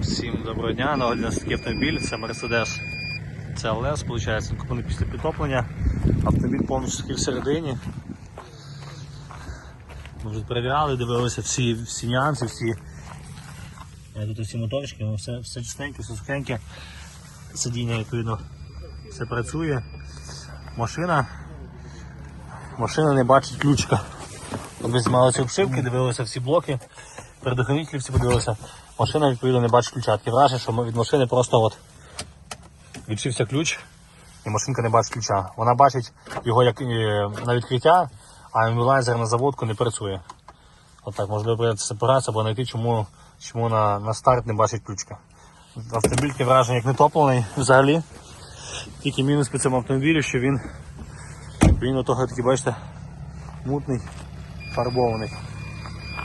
Всім доброго дня. На огляді у нас такий автомобіль, це Mercedes CLS, виходить, куплений після підтоплення. Автомобіль повністю всередині. Ми вже перевіряли, дивилися всі, всі нюанси, всі. Е, Тут всі моторчики, ну, все, все чистеньке, все сухеньке. Сидіння відповідно все працює. Машина. Машина не бачить ключика. Ми знімали ці обшивки, дивилися всі блоки, предохранителі всі подивилися. Машина відповідно не бачить ключа. Таке що від машини просто от відшився ключ і машинка не бачить ключа. Вона бачить його як е, на відкриття, а імвілайзер на заводку не працює. От так, можливо прийти сепарацію або знайти, чому, чому на, на старт не бачить ключка. Автомобіль таке враження як не топлений взагалі. Тільки мінус по цьому автомобілю, що він, він отого такий, бачите, мутний, фарбований.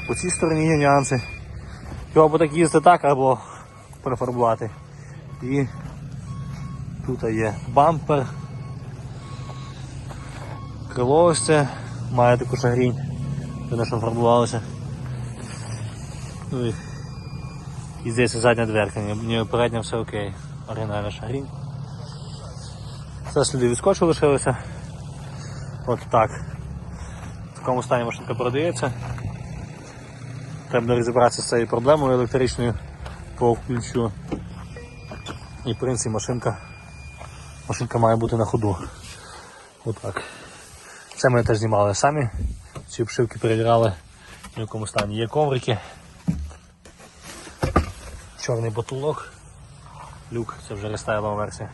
По цій стороні є нюанси. Його або так їздити так, або перефарбувати. І тут є бампер. Крило ось це має таку шагрінь, видно, що фарбувалося. Ну і, і здесь задня дверка, ні передня все окей. Оригінальна шагрінь. Це сліди від скотчу лишилися. От так. В такому стані машинка продається. Треба розібратися з цією проблемою електричною по ключу. І в принципі машинка, машинка має бути на ходу. Отак. Це ми теж знімали самі. Ці обшивки перевіряли в якому стані. Є коврики. Чорний батулок. Люк, це вже рестайлова версія.